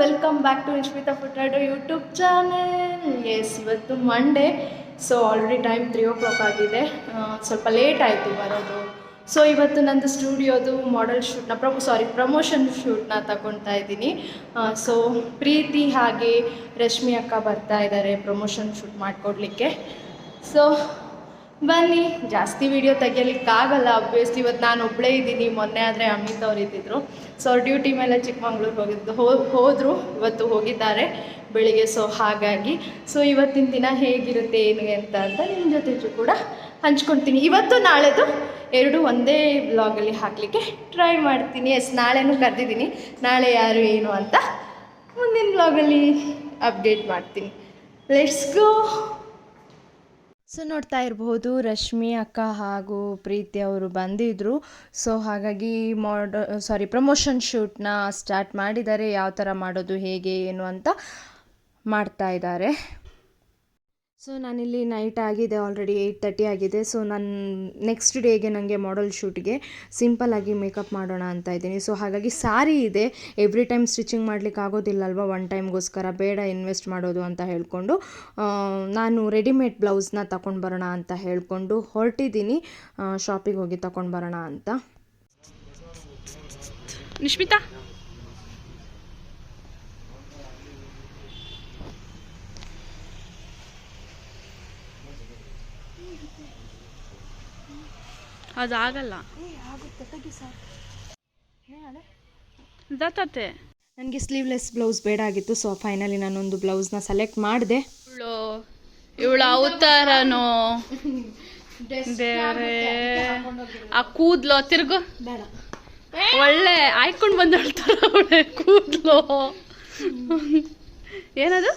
Welcome back to Nishmita Furtado YouTube channel yes ಇವತ್ತು Monday so already time three o'clock ಆಗಿದೆ ಸ್ವಲ್ಪ late ಆಯಿತು ಬರೋದು. ಸೊ ಇವತ್ತು ನಂದು ಸ್ಟುಡಿಯೋದು ಮಾಡೆಲ್ ಶೂಟ್ನ ಪ್ರಮೋ ಸಾರಿ ಪ್ರಮೋಷನ್ ಶೂಟ್ನ ತಗೊಳ್ತಾ ಇದ್ದೀನಿ. ಸೊ ಪ್ರೀತಿ ಹಾಗೆ ರಶ್ಮಿ ಅಕ್ಕ ಬರ್ತಾ ಇದ್ದಾರೆ ಪ್ರಮೋಷನ್ ಶೂಟ್ ಮಾಡಿಕೊಡ್ಲಿಕ್ಕೆ. ಸೊ ಬನ್ನಿ, ಜಾಸ್ತಿ ವಿಡಿಯೋ ತೆಗಿಯಲಿಕ್ಕಾಗಲ್ಲ ಅಬ್ವಿಯಸ್ಲಿ ಇವತ್ತು ನಾನು ಒಬ್ಬಳೇ ಇದ್ದೀನಿ, ಮೊನ್ನೆ ಆದರೆ ಅಮಿತ್ ಅವ್ರು ಇದ್ದಿದ್ರು. ಸೊ ಅವ್ರ ಡ್ಯೂಟಿ ಮೇಲೆ ಚಿಕ್ಕಮಂಗ್ಳೂರು ಹೋಗಿದ್ದು ಹೋದರು, ಇವತ್ತು ಹೋಗಿದ್ದಾರೆ ಬೆಳಿಗ್ಗೆ. ಸೊ ಹಾಗಾಗಿ ಸೊ ಇವತ್ತಿನ ದಿನ ಹೇಗಿರುತ್ತೆ, ಏನು ಅಂತ ಅಂತ ನಿಮ್ಮ ಜೊತೆ ಕೂಡ ಹಂಚ್ಕೊಳ್ತೀನಿ ಇವತ್ತು ನಾಳೆದು ಎರಡು ಒಂದೇ ಬ್ಲಾಗಲ್ಲಿ ಹಾಕಲಿಕ್ಕೆ ಟ್ರೈ ಮಾಡ್ತೀನಿ. ಎಸ್ ನಾಳೆನೂ ಕರೆದಿದ್ದೀನಿ. ನಾಳೆ ಯಾರು ಏನು ಅಂತ ಮುಂದಿನ ಬ್ಲಾಗಲ್ಲಿ ಅಪ್ಡೇಟ್ ಮಾಡ್ತೀನಿ. ಲೆಟ್ಸ್ ಗೋ ಸೊ ನೋಡ್ತಾ ಇರಬಹುದು ರಶ್ಮಿ ಅಕ್ಕ ಹಾಗೂ ಪ್ರೀತಿ ಅವರು ಬಂದಿದ್ದರು ಸೊ ಹಾಗಾಗಿ ಮಾಡ ಸಾರಿ ಪ್ರಮೋಷನ್ ಶೂಟ್ನ ಸ್ಟಾರ್ಟ್ ಮಾಡಿದ್ದಾರೆ ಯಾವ ಥರ ಮಾಡೋದು, ಹೇಗೆ, ಏನು ಅಂತ ಮಾಡ್ತಾ ಇದ್ದಾರೆ. ಸೊ ನಾನಿಲ್ಲಿ ನೈಟ್ ಆಗಿದೆ ಆಲ್ರೆಡಿ ಏಯ್ಟ್ ತರ್ಟಿ ಆಗಿದೆ. ಸೊ ನಾನು ನೆಕ್ಸ್ಟ್ ಡೇಗೆ ನನಗೆ ಮಾಡಲ್ ಶೂಟ್ಗೆ ಸಿಂಪಲ್ಲಾಗಿ ಮೇಕಪ್ ಮಾಡೋಣ ಅಂತ ಇದ್ದೀನಿ. ಸೊ ಹಾಗಾಗಿ ಸಾರಿ ಇದೆ. ಎವ್ರಿ ಟೈಮ್ ಸ್ಟಿಚಿಂಗ್ ಮಾಡ್ಲಿಕ್ಕೆ ಆಗೋದಿಲ್ಲ ಅಲ್ವಾ ಒನ್ ಟೈಮ್ಗೋಸ್ಕರ ಬೇಡ ಇನ್ವೆಸ್ಟ್ ಮಾಡೋದು ಅಂತ ಹೇಳ್ಕೊಂಡು ನಾನು ರೆಡಿಮೇಡ್ ಬ್ಲೌಸ್ನ ತಗೊಂಡು ಬರೋಣ ಅಂತ ಹೇಳ್ಕೊಂಡು ಹೊರಟಿದ್ದೀನಿ. ಶಾಪಿಗೆ ಹೋಗಿ ತಗೊಂಡು ಬರೋಣ ಅಂತ. ನಿಶ್ಮಿತಾ? ಅದಾಗಲ್ಲ. ದತ್ತತೆ ನನಗೆ ಸ್ಲೀವ್ಲೆಸ್ ಬ್ಲೌಸ್ ಬೇಡ ಆಗಿತ್ತು ಸೊ ಫೈನಲಿ ನಾನೊಂದು ಬ್ಲೌಸ್ನ ಸೆಲೆಕ್ಟ್ ಮಾಡಿದೆ. ಇವಳು ಇವಳು ಅವತಾರನೋ. ಬೇರೆ. ಆ ಕೂದ್ಲು ತಿರ್ಗು. ಬೇಡ. ಒಳ್ಳೆ ಆಯ್ಕೊಂಡು ಬಂದಳ್ತಾರ ಅವಳೆ ಕೂದ್ಲು. ಏನದು?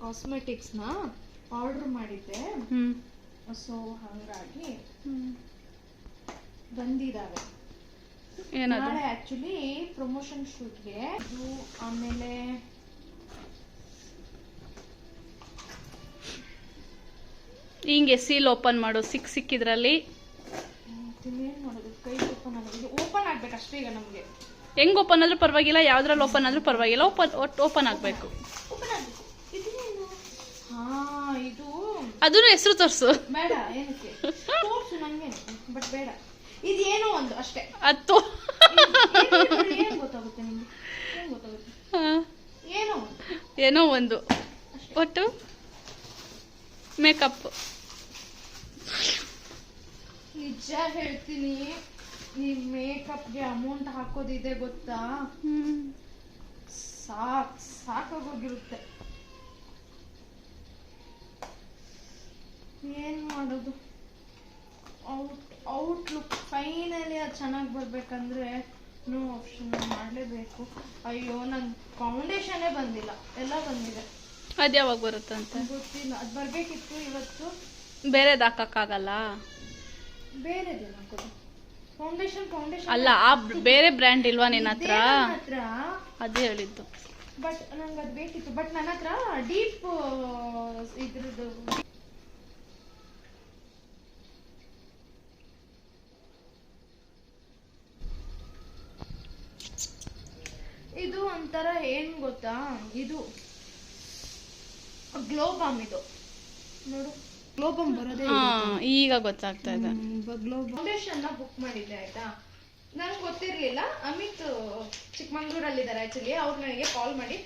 ಕಾಸ್ಮೆಟಿಕ್ಸ್ನ ಆರ್ಡರ್ ಮಾಡಿದ್ದೆ. ಸೊ ಹಾಗಾಗಿ ಬಂದಿದ್ದಾವೆ ನಾಳೆ ಆಕ್ಚುಲಿ ಪ್ರಮೋಷನ್ ಶೂಟ್ಗೆ ಇದು ಆಮೇಲೆ ಹಿಂಗೆ ಸೀಲ್ ಓಪನ್ ಮಾಡು ಸಿಕ್ ಸಿಕ್ಕಿದ್ರಲ್ಲಿ? ಓಪನ್ ಆಗ್ಬೇಕು ಅಷ್ಟೇ ಈಗ ನಮಗೆ. ಹೆಂಗ್ ಓಪನ್ ಆದ್ರೂ ಪರವಾಗಿಲ್ಲ ಯಾವ್ದ್ರಲ್ಲಿ ಓಪನ್ ಆದ್ರೂ ಪರವಾಗಿಲ್ಲ ಓಪನ್ ಓಪನ್ ಆಗ್ಬೇಕು ಇದೇನು ಹಾ ಇದು ಅದನ್ನು ಹೆಸರು ತೋರಿಸು. ಬೇಡ ಏನಕ್ಕೆ? ತೋರ್ಸು ನಂಗೆ ಬಟ್ ಬೇಡ. ಇದು ಏನೋ ಒಂದು ಅಷ್ಟೇ. ಅದು. ಏನ್ ಗೊತ್ತಾಗುತ್ತೆ ನಿಮ್ಗೆ? ಏನ್ ಗೊತ್ತಾಗುತ್ತೆ? ಏನೋ ಏನೋ ಒಂದು. ಒಟ್ಟು? ಮೇಕಪ್. ನಿಜ ಹೇಳ್ತೀನಿ ಈ ಮೇಕಪ್ಗೆ ಅಮೌಂಟ್ ಹಾಕೋದಿದೆ ಗೊತ್ತಾ? ಸಾಕ್ ಸಾಕಾಗೋಗಿರುತ್ತೆ. ಏನ್ ಮಾಡೋದು? ಔಟ್ ಔಟ್ಲುಕ್ ಫೈನಲಿ ಅದು ಚೆನ್ನಾಗಿ ಬರಬೇಕಂದ್ರೆ ನೋ ಆಪ್ಷನ್ ಮಾಡಲೇಬೇಕು. ಅಯ್ಯೋ ನಂಗೆ ಫೌಂಡೇಶನೇ ಬಂದಿಲ್ಲ. ಎಲ್ಲ ಬಂದಿದೆ. ಅದು ಯಾವಾಗ ಬರುತ್ತಂತೆ ಗೊತ್ತಿಲ್ಲ. ಅದು ಬರಬೇಕಿತ್ತು ಇವತ್ತು. ಬೇರೆದು ಹಾಕಕ್ಕಾಗಲ್ಲ? ಬೇರೆದೇನು ಹಾಕೋದು. ಫೌಂಡೇಶನ್ ಫೌಂಡೇಶನ್ ಅಲ್ಲ ಆ ಬೇರೆ ಬ್ರ್ಯಾಂಡ್ ಇಲ್ವಾ ನಿನ್ನ ಹತ್ರ? ಅದೇ ಹೇಳಿದ್ದು. ಬಟ್ ನಂಗೆ ಅದು ಬೇಕಿತ್ತು. ಬಟ್ ನನ್ನ ಹತ್ರ ಡೀಪ್ ಇದ್ರದ್ದು ಇದು ಒಂಥರ ಏನ್ ಗೊತ್ತಾ? ಇದು ಗ್ಲೋಬಾಮ್ ಇದು. ನೋಡು ಗ್ಲೋಬಾಮ್ ಬರೋದೇ ಈಗ ಗೊತ್ತಾಗ್ತಾ ಇದೆ. ಫೌಂಡೇಶನ್ ಬುಕ್ ಮಾಡಿದ್ದೆ ಆಯ್ತಾ? ನಂಗೆ ಗೊತ್ತಿರ್ಲಿಲ್ಲ. ಅಮಿತ್ ಚಿಕ್ಕಮಂಗ್ಳೂರಲ್ಲಿದ್ದಾರೆ ಆಕ್ಚುಲಿ ಅವ್ರು ನನಗೆ ಕಾಲ್ ಮಾಡಿ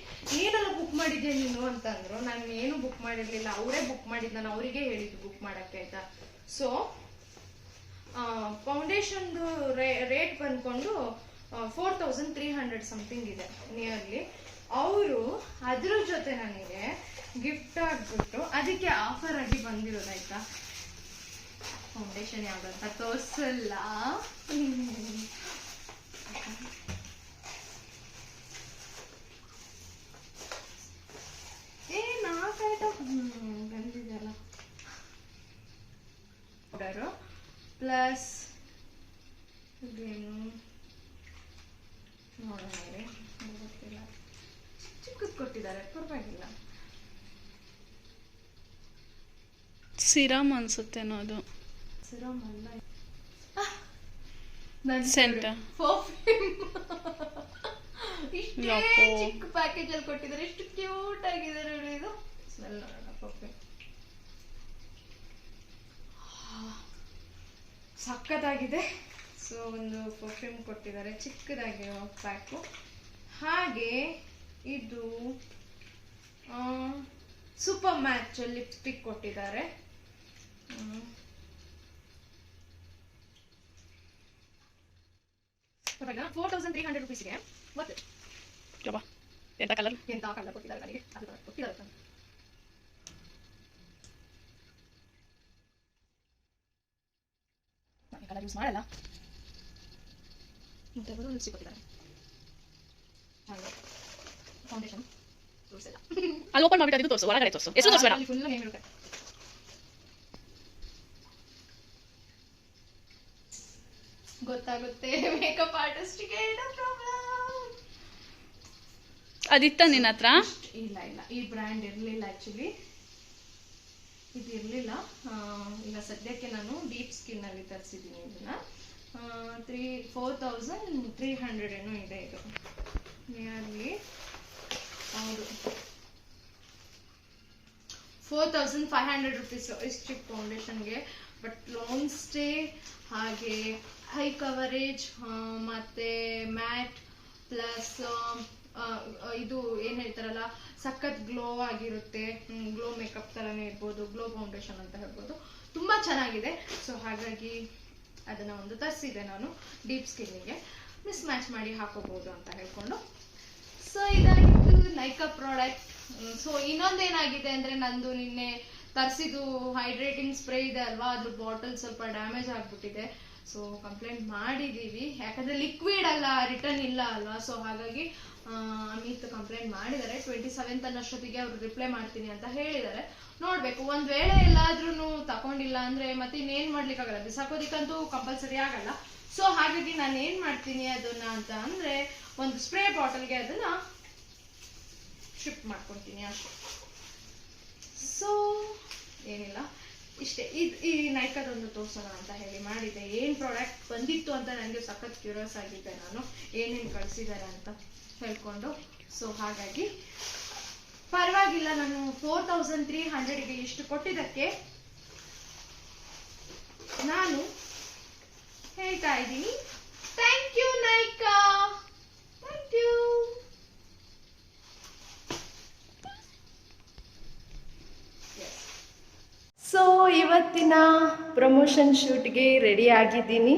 ಏನೆಲ್ಲ ಬುಕ್ ಮಾಡಿದ್ಯಾ ನೀನು? ಅಂತಂದ್ರು. ನಾನು ಏನು ಬುಕ್ ಮಾಡಿರಲಿಲ್ಲ. ಅವರೇ ಬುಕ್ ಮಾಡಿದ್ದು. ನಾನು ಅವರಿಗೆ ಹೇಳಿದ್ದು ಬುಕ್ ಮಾಡಕ್ಕೆ ಆಯ್ತಾ? ಸೊ ಫೌಂಡೇಶನ್ದು rate ಬಂದ್ಕೊಂಡು four thousand three hundred something ಇದೆ ನಿಯರ್ಲಿ ಅವರು ಅದ್ರ ಜೊತೆ ನನಗೆ ಗಿಫ್ಟ್ ಆಗ್ಬಿಟ್ಟು ಅದಕ್ಕೆ ಆಫರ್ ಆಗಿ ಬಂದಿರೋದಾಯ್ತಾ ಫೌಂಡೇಶನ್ ಯಾವ್ದಂತ ತೋರ್ಸಲ್ಲ. ಏ ಪ್ಲಸ್ ಇದೇನು ನೋಡೋಣ ಇರಿ, ಗೊತ್ತಿಲ್ಲ ಚಿಕ್ಕದು ಕೊಟ್ಟಿದ್ದಾರೆ. ಪರವಾಗಿಲ್ಲ. ಸಿರಮ್ ಅನ್ಸುತ್ತೇನೋ ಅದು. ಸಿರಮ್ ಅಲ್ಲ. ಸೆಂಟ್ ಪರ್ಫ್ಯೂಮ್ ಇಷ್ಟೇ ಯಪ್ಪೋ. ಚಿಕ್ಕ ಪ್ಯಾಕೇಜ್ ಅಲ್ಲಿ ಕೊಟ್ಟಿದ್ದಾರೆ. ಎಷ್ಟು ಕ್ಯೂಟ್ ಆಗಿದೆ ನೋಡಿ ಇದು. ಸ್ಮೆಲ್ ನೋಡೋಣ ಪರ್ಫ್ಯೂಮ್ ಸಕ್ಕತ್ತಾಗಿದೆ. ಸೊ ಒಂದು ಪರ್ಫ್ಯೂಮ್ ಕೊಟ್ಟಿದ್ದಾರೆ. ಚಿಕ್ಕದಾಗಿರೋ ಪ್ಯಾಕು ಹಾಗೆ ಇದು ಸೂಪರ್ ಮ್ಯಾಚ್ ಲಿಪ್ಸ್ಟಿಕ್ ಕೊಟ್ಟಿದ್ದಾರೆ. ಫೋರ್ ತೌಸಂಡ್ ತ್ರೀ ಹಂಡ್ರೆಡ್ ರುಪೀಸ್ಗೆ ಮತ್ತೆ ಜಪ ಎಂತ ಕಲರ್ ಎಂತ ಕಲರ್ ಕೊಟ್ಟಿದ್ದಾರೆ ನನಗೆ? ಅದು ಕೊಟ್ಟಿದ್ದಾರೆ ತಾನೆ. ನಾನು ಕಲರ್ ಯೂಸ್ ಮಾಡಲ್ಲ. ಮತ್ತೆ ಅವರು ಲಿಪ್ಸ್ಟಿಕ್ ಕೊಟ್ಟಿದ್ದಾರೆ. ಹಾಗೆ. ಫೌಂಡೇಶನ್ ತೋರಿಸಿಲ್ಲ ಅಲ್ಲಿ ಓಪನ್ ಮಾಡ್ಬಿಟ್ಟು ತೋರಿಸು ಒಳಗಡೆ ತೋರಿಸು ಹೆಸರು ತೋರಿಸ್ಬೇಡ ಫುಲ್ ನೇಮ್ ಇರುತ್ತೆ ಗೊತ್ತಾಗುತ್ತೆ ಮೇಕಪ್ ಆರ್ಟಿಸ್ಟ್ಗೆ ಏನೋ ಪ್ರಾಬ್ಲಮ್ ಅದಿತ್ತ ನಿನ್ನ ಹತ್ರ ಇಲ್ಲ ಇಲ್ಲ ಈ ಬ್ರ್ಯಾಂಡ್ ಇರಲಿಲ್ಲ ಆ್ಯಕ್ಚುಲಿ ಇದು ಇರಲಿಲ್ಲ ಈಗ ಸದ್ಯಕ್ಕೆ ನಾನು ಡೀಪ್ ಸ್ಕಿನ್ನಲ್ಲಿ ತರಿಸಿದ್ದೀನಿ ಇದನ್ನ three four thousand three hundred ಏನೋ ಇದೆ ಇದು ನಿಯರ್ಲಿ ಹೌದು. Four thousand five hundred rupees ಇಷ್ಟು ಫೌಂಡೇಶನ್ಗೆ ಬಟ್ ಲಾಂಗ್ ಸ್ಟೇ ಹಾಗೆ ಹೈ ಕವರೇಜ್ ಮತ್ತೆ ಮ್ಯಾಟ್ ಪ್ಲಸ್ ಇದು ಏನ್ ಹೇಳ್ತಾರಲ್ಲ, ಸಖತ್ ಗ್ಲೋ ಆಗಿರುತ್ತೆ. ಗ್ಲೋ ಮೇಕಪ್ ಥರನೇ ಇರ್ಬೋದು ಗ್ಲೋ ಫೌಂಡೇಶನ್ ಅಂತ ಹೇಳ್ಬೋದು. ತುಂಬಾ ಚೆನ್ನಾಗಿದೆ. ಸೊ ಹಾಗಾಗಿ ಅದನ್ನ ಒಂದು ತರಿಸಿದೆ ನಾನು ಡೀಪ್ ಸ್ಕಿನ್ನಿಗೆ ಮಿಸ್ ಮ್ಯಾಚ್ ಮಾಡಿ ಹಾಕೋಬಹುದು ಅಂತ ಹೇಳ್ಕೊಂಡು. ಸೊ ಇದಾಗಿತ್ತು ನೈಕಾ ಪ್ರಾಡಕ್ಟ್ ಸೊ ಇನ್ನೊಂದೇನಾಗಿದೆ ಅಂದ್ರೆ ನಂದು ನಿನ್ನೆ ತರಿಸಿದ್ದು ಹೈಡ್ರೇಟಿಂಗ್ ಸ್ಪ್ರೇ ಇದೆ ಅಲ್ವಾ? ಅದ್ರ ಬಾಟಲ್ ಸ್ವಲ್ಪ ಡ್ಯಾಮೇಜ್ ಆಗಿಬಿಟ್ಟಿದೆ. ಸೊ ಕಂಪ್ಲೇಂಟ್ ಮಾಡಿದೀವಿ. ಯಾಕಂದ್ರೆ ಲಿಕ್ವಿಡ್ ಅಲ್ಲ ರಿಟರ್ನ್ ಇಲ್ಲ ಅಲ್ವಾ? ಸೊ ಹಾಗಾಗಿ ಅಮಿತ್ ಕಂಪ್ಲೇಂಟ್ ಮಾಡಿದ್ದಾರೆ. ಟ್ವೆಂಟಿ ಸೆವೆಂತ್ ಅನ್ನೋಷ್ಟೊತ್ತಿಗೆ ಅವರು ರಿಪ್ಲೈ ಮಾಡ್ತೀನಿ ಅಂತ ಹೇಳಿದ್ದಾರೆ. ನೋಡ್ಬೇಕು, ಒಂದ್ ವೇಳೆ ಎಲ್ಲಾದ್ರೂ ತಕೊಂಡಿಲ್ಲ ಅಂದ್ರೆ ಮತ್ತೆ ಇನ್ನೇನ್ ಮಾಡ್ಲಿಕ್ಕಾಗಲ್ಲ? ಬಿಸಾಕೋದಿಕ್ಕಂತೂ ಕಂಪಲ್ಸರಿ ಆಗಲ್ಲ. ಸೊ ಹಾಗಾಗಿ ನಾನು ಏನು ಮಾಡ್ತೀನಿ ಅದನ್ನ ಅಂತ ಅಂದರೆ, ಒಂದು ಸ್ಪ್ರೇ ಬಾಟಲ್ಗೆ ಅದನ್ನ ಶಿಫ್ಟ್ ಮಾಡ್ಕೊತೀನಿ ಅಷ್ಟೇ ಸೊ ಏನಿಲ್ಲ. ಇಷ್ಟೇ. ಇದು ಈ ನೈಕದೊಂದು ತೋರಿಸೋಣ ಅಂತ ಹೇಳಿ ಮಾಡಿದ್ದೆ. ಏನು ಪ್ರಾಡಕ್ಟ್ ಬಂದಿತ್ತು ಅಂತ ನನಗೆ ಸಖತ್ ಕ್ಯೂರಿಯಸ್ ಆಗಿದ್ದೆ ನಾನು. ಏನೇನು ಕಳಿಸಿದ್ದಾರೆ ಅಂತ ಹೇಳ್ಕೊಂಡು. ಸೊ ಹಾಗಾಗಿ ಪರವಾಗಿಲ್ಲ, ನಾನು ಫೋರ್ ತೌಸಂಡ್ ತ್ರೀ ಹಂಡ್ರೆಡ್ಗೆ ಇಷ್ಟು ಕೊಟ್ಟಿದ್ದಕ್ಕೆ ನಾನು ಹೇಳ್ತಾ ಇದ್ದೀನಿ. Thank you Nykaa thank you so ಇವತ್ತಿನ ಪ್ರಮೋಷನ್ ಶೂಟ್ಗೆ ರೆಡಿ ಆಗಿದ್ದೀನಿ.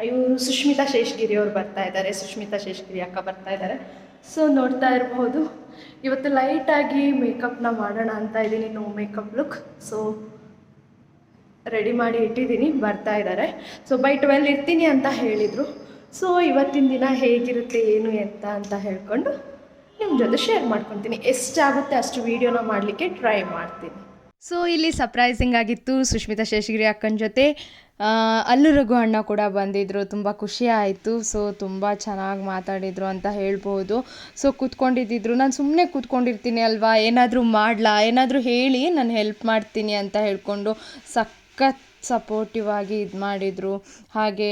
ಇವರು ಸುಷ್ಮಿತಾ ಶೇಷಗಿರಿ ಅವ್ರು ಬರ್ತಾ ಇದ್ದಾರೆ. ಸುಷ್ಮಿತಾ ಶೇಷಗಿರಿ ಅಕ್ಕ ಬರ್ತಾ ಇದ್ದಾರೆ. ಸೊ ನೋಡ್ತಾ ಇರಬಹುದು ಇವತ್ತು ಲೈಟಾಗಿ ಮೇಕಪ್ನ ಮಾಡೋಣ ಅಂತ ಇದ್ದೀನಿ. No makeup look so ready ಮಾಡಿ ಇಟ್ಟಿದ್ದೀನಿ. ಬರ್ತಾ ಇದ್ದಾರೆ. ಸೊ ಬೈ ಟ್ವೆಲ್ ಇರ್ತೀನಿ ಅಂತ ಹೇಳಿದರು. ಸೊ ಇವತ್ತಿನ ದಿನ ಹೇಗಿರುತ್ತೆ, ಏನು ಎಂತ ಅಂತ ಹೇಳ್ಕೊಂಡು ನಿಮ್ಮ ಜೊತೆ ಶೇರ್ ಮಾಡ್ಕೊತೀನಿ. ಎಷ್ಟಾಗುತ್ತೆ ಅಷ್ಟು ವೀಡಿಯೋನ ಮಾಡಲಿಕ್ಕೆ ಟ್ರೈ ಮಾಡ್ತೀನಿ. ಸೊ ಇಲ್ಲಿ ಸರ್ಪ್ರೈಸಿಂಗ್ ಆಗಿತ್ತು ಸುಷ್ಮಿತಾ ಶೇಷಗಿರಿ ಅಕ್ಕನ ಜೊತೆ. ಅಲ್ಲು ರಘು ಅಣ್ಣ ಕೂಡ ಬಂದಿದ್ದರು ತುಂಬ ಖುಷಿ ಆಯಿತು. ಸೊ ತುಂಬ ಚೆನ್ನಾಗಿ ಮಾತಾಡಿದರು ಅಂತ ಹೇಳ್ಬೋದು. ಸೊ ಕೂತ್ಕೊಂಡಿದ್ದಿದ್ರು. ನಾನು ಸುಮ್ಮನೆ ಕೂತ್ಕೊಂಡಿರ್ತೀನಿ ಅಲ್ವಾ? ಏನಾದರೂ ಮಾಡಲಾ? ಏನಾದರೂ ಹೇಳಿ, ನಾನು ಹೆಲ್ಪ್ ಮಾಡ್ತೀನಿ ಅಂತ ಹೇಳ್ಕೊಂಡು ಸಖತ್ ಸಪೋರ್ಟಿವ್ ಆಗಿ ಇದು ಮಾಡಿದರು. ಹಾಗೆ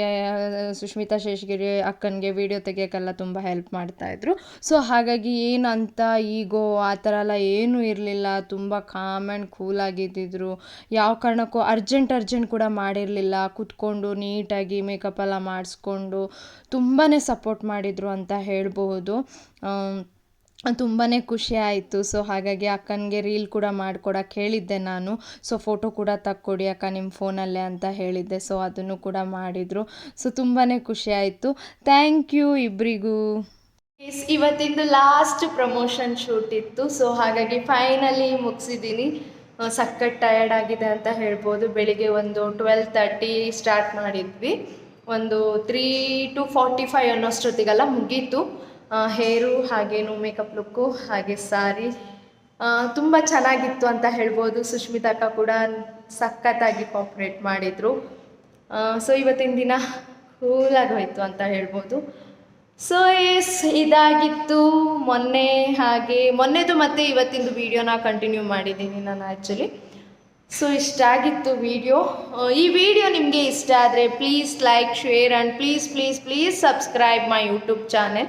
ಸುಷ್ಮಿತಾ ಶೇಷಗಿರಿ ಅಕ್ಕನಿಗೆ ವಿಡಿಯೋ ತೆಗಿಯೋಕ್ಕೆಲ್ಲ ತುಂಬ ಹೆಲ್ಪ್ ಮಾಡ್ತಾಯಿದ್ರು ಸೊ ಹಾಗಾಗಿ ಏನಂತ ಈಗೋ, ಆ ಥರ ಎಲ್ಲ ಏನೂ ಇರಲಿಲ್ಲ. ತುಂಬ ಕಾಮ್ ಆ್ಯಂಡ್ ಕೂಲ್ ಆಗಿದ್ದಿದ್ರು. ಯಾವ ಕಾರಣಕ್ಕೂ ಅರ್ಜೆಂಟ್ ಅರ್ಜೆಂಟ್ ಕೂಡ ಮಾಡಿರಲಿಲ್ಲ. ಕೂತ್ಕೊಂಡು ನೀಟಾಗಿ ಮೇಕಪ್ ಎಲ್ಲ ಮಾಡಿಸ್ಕೊಂಡು ತುಂಬಾ ಸಪೋರ್ಟ್ ಮಾಡಿದರು ಅಂತ ಹೇಳ್ಬಹುದು. ತುಂಬಾ ಖುಷಿ ಆಯಿತು. ಸೊ ಹಾಗಾಗಿ ಅಕ್ಕನಿಗೆ ರೀಲ್ ಕೂಡ ಮಾಡ್ಕೊಡಕ್ಕೆ ಹೇಳಿದ್ದೆ ನಾನು. ಸೊ ಫೋಟೋ ಕೂಡ ತಕ್ಕೊಡಿ ಅಕ್ಕ ನಿಮ್ಮ ಫೋನಲ್ಲೇ ಅಂತ ಹೇಳಿದ್ದೆ. ಸೊ ಅದನ್ನು ಕೂಡ ಮಾಡಿದರು. ಸೊ ತುಂಬಾ ಖುಷಿ ಆಯಿತು. ಥ್ಯಾಂಕ್ ಯು ಇಬ್ಬರಿಗೂ ಇವತ್ತಿಂದು ಲಾಸ್ಟ್ ಪ್ರಮೋಷನ್ ಶೂಟ್ ಇತ್ತು. ಸೊ ಹಾಗಾಗಿ ಫೈನಲಿ ಮುಗಿಸಿದ್ದೀನಿ ಸಖತ್ ಟಯರ್ಡ್ ಆಗಿದೆ ಅಂತ ಹೇಳ್ಬೋದು. ಬೆಳಿಗ್ಗೆ ಒಂದು ಟ್ವೆಲ್ ತರ್ಟಿ ಸ್ಟಾರ್ಟ್ ಮಾಡಿದ್ವಿ. ಒಂದು ತ್ರೀ ಟು ಫಾರ್ಟಿ ಫೈವ್ ಅನ್ನೋಷ್ಟೊತ್ತಿಗೆಲ್ಲ ಮುಗೀತು. ಹೇರು ಹಾಗೇನು ಮೇಕಪ್ ಲುಕ್ಕು ಹಾಗೆ ಸಾರಿ. ತುಂಬ ಚೆನ್ನಾಗಿತ್ತು ಅಂತ ಹೇಳ್ಬೋದು. ಸುಷ್ಮಿತಾ ಅಕ್ಕ ಕೂಡ ಸಖತ್ತಾಗಿ ಕಾಪ್ರೇಟ್ ಮಾಡಿದರು. ಸೊ ಇವತ್ತಿನ ದಿನ ಕೂಲಾಗಿ ಹೋಯಿತು ಅಂತ ಹೇಳ್ಬೋದು. ಸೊ ಎಸ್ ಇದಾಗಿತ್ತು. ಮೊನ್ನೆ ಹಾಗೆ, ಮೊನ್ನೆದು ಮತ್ತೆ ಇವತ್ತಿಂದು ವೀಡಿಯೋನ ಕಂಟಿನ್ಯೂ ಮಾಡಿದ್ದೀನಿ ನಾನು ಆ್ಯಕ್ಚುಲಿ ಸೊ ಇಷ್ಟ ಆಗಿತ್ತು ವಿಡಿಯೋ ಈ ವಿಡಿಯೋ ನಿಮಗೆ ಇಷ್ಟ ಆದರೆ please like share and please please please subscribe my YouTube channel